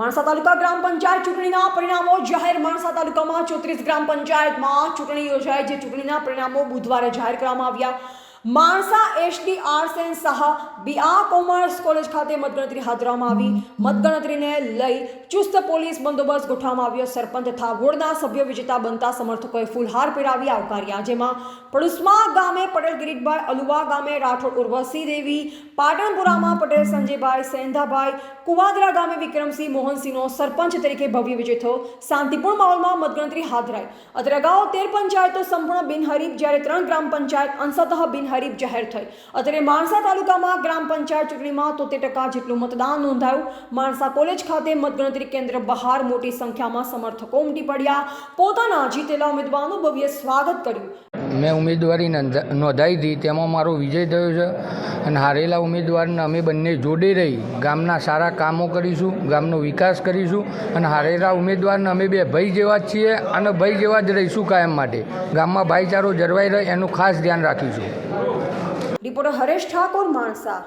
માણસા તાલુકા ગ્રામ પંચાયત ચૂંટણીના પરિણામો જાહેર. માણસા તાલુકામાં ચોત્રીસ ગ્રામ પંચાયતમાં ચૂંટણી યોજાઈ, જે ચૂંટણીના પરિણામો બુધવારે જાહેર કરવામાં આવ્યા. Mansa S D arts and Saha B R commerce college ખાતે મતગણતરી હાથ ધરવામાં આવી. મતગણતરીને લઈ ચુસ્ત પોલીસ બંદોબસ્ત ગોઠવવામાં આવ્યો. સરપંચ તથા વોર્ડના સભ્યો વિજેતા બનતા સમર્થકોએ ફૂલહાર પહેરાવી આવકાર્યા જેમાં પડુસમા ગામે પટેલ ગિરીટભાઈ અલુવા ગામે રાઠોડ ઉર્વશી દેવી, પાટણપુરામાં પટેલ સંજયભાઈ, સેંધાભાઈ, કુવાદરા ગામે વિક્રમસિંહ મોહનસિંહનો સરપંચ તરીકે ભવ્ય વિજય થયો. શાંતિપૂર્ણ માહોલમાં મતગણતરી હાથ ધરાઈ. અત્રે અગાઉ તેર પંચાયતો સંપૂર્ણ બિનહરીફ, જ્યારે ત્રણ ગ્રામ પંચાયત અંશતઃ બિનહરીફ જાહેર થઈ. અત્યારે માણસા તાલુકામાં ગ્રામ પંચાયત ચૂંટણીમાં તોતેર ટકા જેટલું મતદાન નોંધાયું. માણસા કોલેજ ખાતે મતગણતરી કેન્દ્ર બહાર મોટી સંખ્યામાં સમર્થકો ઉમટી પડ્યા. પોતાના જીતેલા ઉમેદવારનું ભવ્ય સ્વાગત કર્યું. મેં ઉમેદવારી નોંધા- નોંધાવી હતી. તેમાં મારો વિજય થયો છે અને હારેલા ઉમેદવારને અમે બંને જોડે રહી ગામના સારા કામો કરીશું, ગામનો વિકાસ કરીશું અને હારેલા ઉમેદવારને અમે બે ભાઈ જેવા જ છીએ અને ભાઈ જેવા જ રહીશું કાયમ માટે. ગામમાં ભાઈચારો જળવાઈ રહે, એનું ખાસ ધ્યાન રાખીશું. રિપોર્ટર હરેશ ઠાકોર માણસા